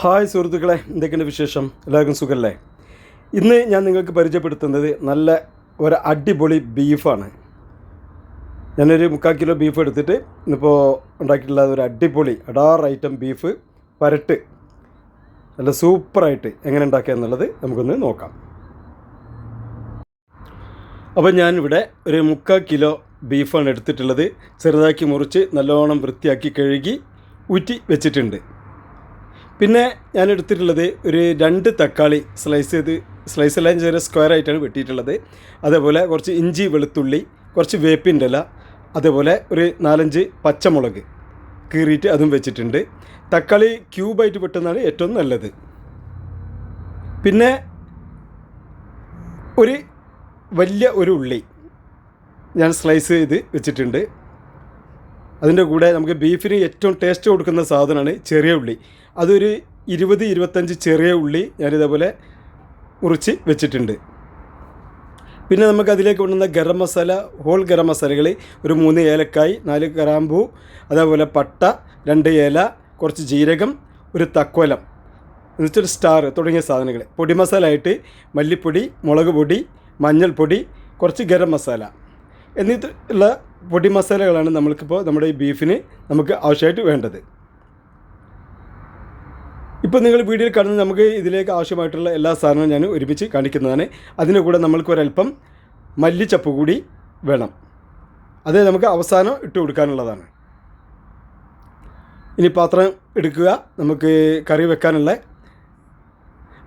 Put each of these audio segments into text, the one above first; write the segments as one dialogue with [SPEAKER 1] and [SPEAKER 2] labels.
[SPEAKER 1] Hi സുഹൃത്തുക്കളെ എന്തൊക്കെയുണ്ട് വിശേഷം? എല്ലാവർക്കും സുഖമല്ലേ ഇന്ന് ഞാൻ നിങ്ങൾക്ക് പരിചയപ്പെടുത്തുന്നത് നല്ല ഒരു അടിപൊളി ബീഫാണ്. ഞാനൊരു മുക്കാൽ കിലോ ബീഫ് എടുത്തിട്ട് ഇന്നിപ്പോൾ ഉണ്ടാക്കിയിട്ടുള്ള ഒരു അടിപൊളി അടാർ ഐറ്റം ബീഫ് പരട്ട്. നല്ല സൂപ്പറായിട്ട് എങ്ങനെ ഉണ്ടാക്കുക എന്നുള്ളത് നമുക്കൊന്ന് നോക്കാം. അപ്പോൾ ഞാനിവിടെ ഒരു മുക്കാൽ കിലോ ബീഫാണ് എടുത്തിട്ടുള്ളത്. ചെറുതാക്കി മുറിച്ച് നല്ലോണം വൃത്തിയാക്കി കഴുകി ഊറ്റി വെച്ചിട്ടുണ്ട്. പിന്നെ ഞാൻ എടുത്തിട്ടുള്ളത് ഒരു രണ്ട് തക്കാളി സ്ലൈസ് ചെയ്ത് സ്ലൈസ് എല്ലാം ചെറിയ സ്ക്വയർ ആയിട്ടാണ് വെട്ടിയിട്ടുള്ളത്. അതേപോലെ കുറച്ച് ഇഞ്ചി വെളുത്തുള്ളി കുറച്ച് വേപ്പിന്റെ ഇല അതേപോലെ ഒരു നാലഞ്ച് പച്ചമുളക് കീറിയിട്ട് അതും വെച്ചിട്ടുണ്ട്. തക്കാളി ക്യൂബായിട്ട് വെട്ടുന്നതാണ് ഏറ്റവും നല്ലത്. പിന്നെ ഒരു വലിയ ഒരു ഉള്ളി ഞാൻ സ്ലൈസ് ചെയ്ത് വെച്ചിട്ടുണ്ട്. അതിന്റെ കൂടെ നമുക്ക് ബീഫിന് ഏറ്റവും ടേസ്റ്റ് കൊടുക്കുന്ന സാധനമാണ് ചെറിയ ഉള്ളി. അതൊരു ഇരുപത് ഇരുപത്തഞ്ച് ചെറിയ ഉള്ളി ഞാനിതേപോലെ മുറിച്ച് വെച്ചിട്ടുണ്ട്. പിന്നെ നമുക്ക് അതിലേക്ക് കൊണ്ടുവന്ന ഗരം മസാല ഹോൾ ഗരം മസാലകൾ ഒരു മൂന്ന് ഏലക്കായ് നാല് കറാമ്പൂ അതേപോലെ പട്ട രണ്ട് ഏല കുറച്ച് ജീരകം ഒരു തക്കോലം എന്നുവെച്ചൊരു സ്റ്റാർ തുടങ്ങിയ സാധനങ്ങൾ പൊടി മസാല ആയിട്ട് മല്ലിപ്പൊടി മുളക് പൊടി മഞ്ഞൾപ്പൊടി കുറച്ച് ഗരം മസാല. എന്നിട്ടുള്ള പൊടി മസാലകളാണ് നമ്മൾക്കിപ്പോൾ നമ്മുടെ ഈ ബീഫിന് നമുക്ക് ആവശ്യമായിട്ട് വേണ്ടത്. ഇപ്പോൾ നിങ്ങൾ വീഡിയോയിൽ കാണുന്നത് നമുക്ക് ഇതിലേക്ക് ആവശ്യമായിട്ടുള്ള എല്ലാ സാധനവും ഞാൻ ഒരുമിച്ച് കാണിക്കുന്നതാണ്. അതിന്റെ കൂടെ നമ്മൾക്ക് ഒരല്പം മല്ലിച്ചപ്പ് കൂടി വേണം. അത് നമുക്ക് അവസാനം ഇട്ട് കൊടുക്കാനുള്ളതാണ്. ഇനി പാത്രം എടുക്കുക. നമുക്ക് കറി വെക്കാനുള്ള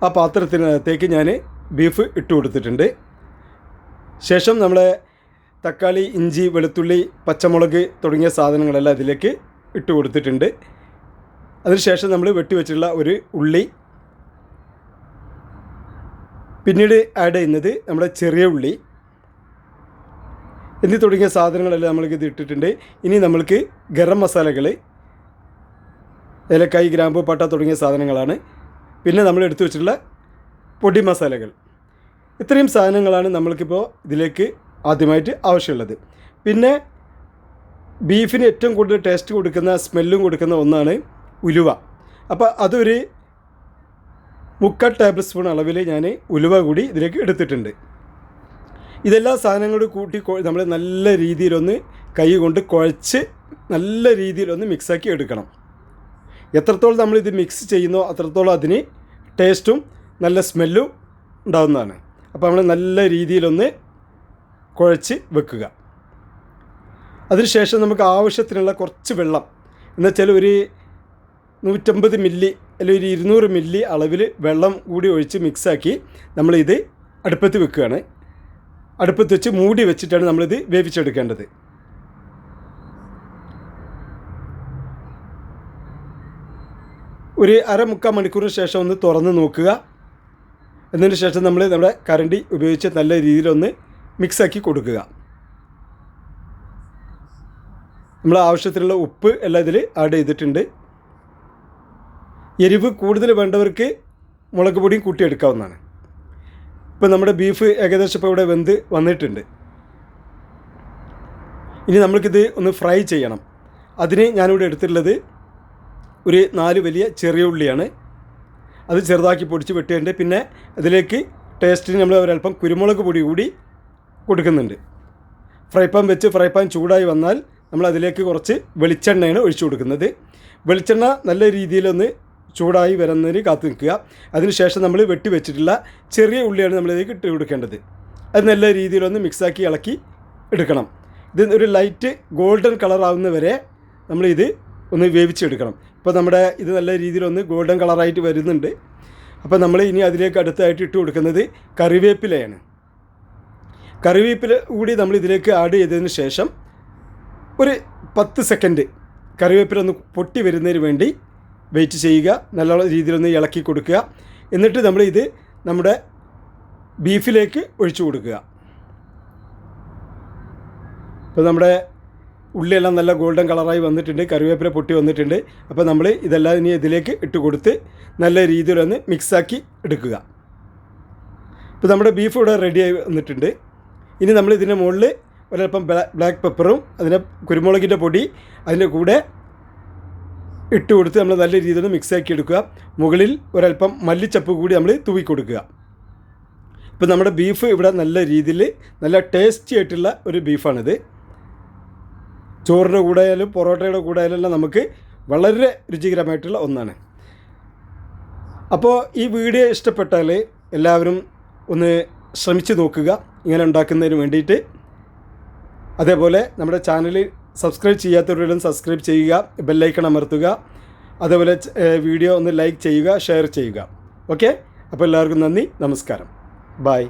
[SPEAKER 1] ആ പാത്രത്തിനകത്തേക്ക് ഞാൻ ബീഫ് ഇട്ട് കൊടുത്തിട്ടുണ്ട്. ശേഷം നമ്മളെ തക്കാളി ഇഞ്ചി വെളുത്തുള്ളി പച്ചമുളക് തുടങ്ങിയ സാധനങ്ങളെല്ലാം ഇതിലേക്ക് ഇട്ട് കൊടുത്തിട്ടുണ്ട്. അതിനുശേഷം നമ്മൾ വെട്ടിവെച്ചിട്ടുള്ള ഒരു ഉള്ളി. പിന്നീട് ആഡ് ചെയ്യുന്നത് നമ്മുടെ ചെറിയ ഉള്ളി. എന്നീ തുടങ്ങിയ സാധനങ്ങളെല്ലാം നമ്മൾക്ക് ഇത് ഇട്ടിട്ടുണ്ട്. ഇനി നമ്മൾക്ക് ഗരം മസാലകൾ ഏലക്കായ് ഗ്രാമ്പൂ പട്ട തുടങ്ങിയ സാധനങ്ങളാണ്. പിന്നെ നമ്മൾ എടുത്തു വെച്ചിട്ടുള്ള പൊടി മസാലകൾ. ഇത്രയും സാധനങ്ങളാണ് നമ്മൾക്കിപ്പോൾ ഇതിലേക്ക് ആദ്യമായിട്ട് ആവശ്യമുള്ളത്. പിന്നെ ബീഫിന് ഏറ്റവും കൂടുതൽ ടേസ്റ്റ് കൊടുക്കുന്ന സ്മെല്ലും കൊടുക്കുന്ന ഒന്നാണ് ഉലുവ. അപ്പോൾ അതൊരു മുക്കാൽ ടേബിൾ സ്പൂൺ അളവിൽ ഞാൻ ഉലുവ കൂടി ഇതിലേക്ക് എടുത്തിട്ടുണ്ട്. ഇതെല്ലാ സാധനങ്ങളും കൂട്ടി നമ്മൾ നല്ല രീതിയിലൊന്ന് കൈ കൊണ്ട് കുഴച്ച് നല്ല രീതിയിലൊന്ന് മിക്സാക്കി എടുക്കണം. എത്രത്തോളം നമ്മൾ നമ്മളിത് മിക്സ് ചെയ്യുന്നോ അത്രത്തോളം അതിന് ടേസ്റ്റും നല്ല സ്മെല്ലും ഉണ്ടാകുന്നതാണ് അപ്പോൾ നമ്മൾ നല്ല രീതിയിലൊന്ന് കുഴച്ച് വെക്കുക. അതിനുശേഷം നമുക്ക് ആവശ്യത്തിനുള്ള കുറച്ച് വെള്ളം. എന്നുവെച്ചാൽ ഒരു നൂറ്റമ്പത് മില്ലി അല്ലെങ്കിൽ ഒരു ഇരുന്നൂറ് മില്ലി അളവിൽ വെള്ളം കൂടി ഒഴിച്ച് മിക്സാക്കി നമ്മളിത് അടുപ്പത്ത് വെക്കുകയാണ്. അടുപ്പത്ത് വെച്ച് മൂടി വെച്ചിട്ടാണ് നമ്മളിത് വേവിച്ചെടുക്കേണ്ടത്. ഒരു അരമുക്കാൽ മണിക്കൂറിന് ശേഷം ഒന്ന് തുറന്ന് നോക്കുക. എന്നതിന് ശേഷം നമ്മൾ നമ്മുടെ കരണ്ടി ഉപയോഗിച്ച് നല്ല രീതിയിലൊന്ന് മിക്സാക്കി കൊടുക്കുക. നമ്മൾ ആവശ്യത്തിനുള്ള ഉപ്പ് എല്ലാം ഇതിൽ ആഡ് ചെയ്തിട്ടുണ്ട്. എരിവ് കൂടുതൽ വേണ്ടവർക്ക് മുളക് പൊടിയും കൂട്ടിയെടുക്കാവുന്നതാണ് ഇപ്പോൾ നമ്മുടെ ബീഫ് ഏകദേശം ഇപ്പോൾ ഇവിടെ വെന്ത് വന്നിട്ടുണ്ട്. ഇനി നമ്മൾക്കിത് ഒന്ന് ഫ്രൈ ചെയ്യണം. അതിന് ഞാനിവിടെ എടുത്തിട്ടുള്ളത് ഒരു നാല് വലിയ ചെറിയ ഉള്ളിയാണ്. അത് ചെറുതാക്കി പൊടിച്ച് വെട്ടിയിട്ടുണ്ട്. പിന്നെ അതിലേക്ക് ടേസ്റ്റിന് നമ്മൾ ഒരല്പം കുരുമുളക് പൊടി കൂടി കൊടുക്കുന്നുണ്ട്. ഫ്രൈ പാൻ വെച്ച് ഫ്രൈ പാൻ ചൂടായി വന്നാൽ നമ്മൾ അതിലേക്ക് കുറച്ച് വെളിച്ചെണ്ണയാണ് ഒഴിച്ചു കൊടുക്കുന്നത്. വെളിച്ചെണ്ണ നല്ല രീതിയിലൊന്ന് ചൂടായി വരുന്നതിന് കാത്തു നിൽക്കുക. അതിനുശേഷം നമ്മൾ വെട്ടി വെച്ചിട്ടുള്ള ചെറിയ ഉള്ളിയാണ് നമ്മളിതിലേക്ക് ഇട്ട് കൊടുക്കേണ്ടത്. അത് നല്ല രീതിയിലൊന്ന് മിക്സാക്കി ഇളക്കി എടുക്കണം. ഇത് ഒരു ലൈറ്റ് ഗോൾഡൻ കളർ ആവുന്നവരെ നമ്മളിത് ഒന്ന് വേവിച്ചെടുക്കണം. ഇപ്പോൾ നമ്മുടെ ഇത് നല്ല രീതിയിലൊന്ന് ഗോൾഡൻ കളറായിട്ട് വരുന്നുണ്ട്. അപ്പോൾ നമ്മൾ ഇനി അതിലേക്ക് അടുത്തായിട്ട് ഇട്ട് കൊടുക്കുന്നത് കറിവേപ്പിലയാണ്. കറിവേപ്പില കൂടി നമ്മൾ ഇതിലേക്ക് ആഡ് ചെയ്തതിന് ശേഷം ഒരു പത്ത് സെക്കൻഡ് കറിവേപ്പില ഒന്ന് പൊട്ടി വരുന്നതിന് വേണ്ടി വെയിറ്റ് ചെയ്യുക നല്ല രീതിയിലൊന്ന് ഇളക്കി കൊടുക്കുക. എന്നിട്ട് നമ്മൾ ഇത് നമ്മുടെ ബീഫിലേക്ക് ഒഴിച്ചു കൊടുക്കുക. ഇപ്പോൾ നമ്മുടെ ഉള്ളിയെല്ലാം നല്ല ഗോൾഡൻ കളറായി വന്നിട്ടുണ്ട് കറിവേപ്പില പൊട്ടി വന്നിട്ടുണ്ട്. അപ്പോൾ നമ്മൾ ഇതെല്ലാം ഇനി ഇതിലേക്ക് ഇട്ട് കൊടുത്ത് നല്ല രീതിയിലൊന്ന് മിക്സാക്കി എടുക്കുക. ഇപ്പോൾ നമ്മുടെ ബീഫ് ഇവിടെ ആയി വന്നിട്ടുണ്ട്. ഇനി നമ്മൾ ഇതിന്റെ മുകളിൽ ഒരല്പം ബ്ലാക്ക് പെപ്പറും അതിന്റെ കുരുമുളകിന്റെ പൊടി അതിന്റെ കൂടെ ഇട്ട് കൊടുത്ത് നമ്മൾ നല്ല രീതിയിൽ മിക്സ് ആക്കി എടുക്കുക മുകളിൽ ഒരല്പം മല്ലിച്ചപ്പ് കൂടി നമ്മൾ തൂവി കൊടുക്കുക ഇപ്പോൾ നമ്മുടെ ബീഫ് ഇവിടെ നല്ല രീതിയിൽ നല്ല ടേസ്റ്റി ആയിട്ടുള്ള ഒരു ബീഫാണിത് ചോറിന്റെ കൂടെ ആയാലും പൊറോട്ടയുടെ കൂടെ ആയാലും നമുക്ക് വളരെ രുചികരമായിട്ടുള്ള ഒന്നാണ്. അപ്പോൾ ഈ വീഡിയോ ഇഷ്ടപ്പെട്ടാൽ എല്ലാവരും ഒന്ന് ശ്രമിച്ച് നോക്കുക. ഇങ്ങനെ ഉണ്ടാക്കുന്നതിന് വേണ്ടിയിട്ട്. അതേപോലെ നമ്മുടെ ചാനൽ സബ്സ്ക്രൈബ് ചെയ്യാത്തവരെല്ലാം സബ്സ്ക്രൈബ് ചെയ്യുക ബെല്ലൈക്കൺ അമർത്തുക അതേപോലെ വീഡിയോ ഒന്ന് ലൈക്ക് ചെയ്യുക ഷെയർ ചെയ്യുക. ഓക്കെ? അപ്പോൾ എല്ലാവർക്കും നന്ദി നമസ്കാരം. ബായ്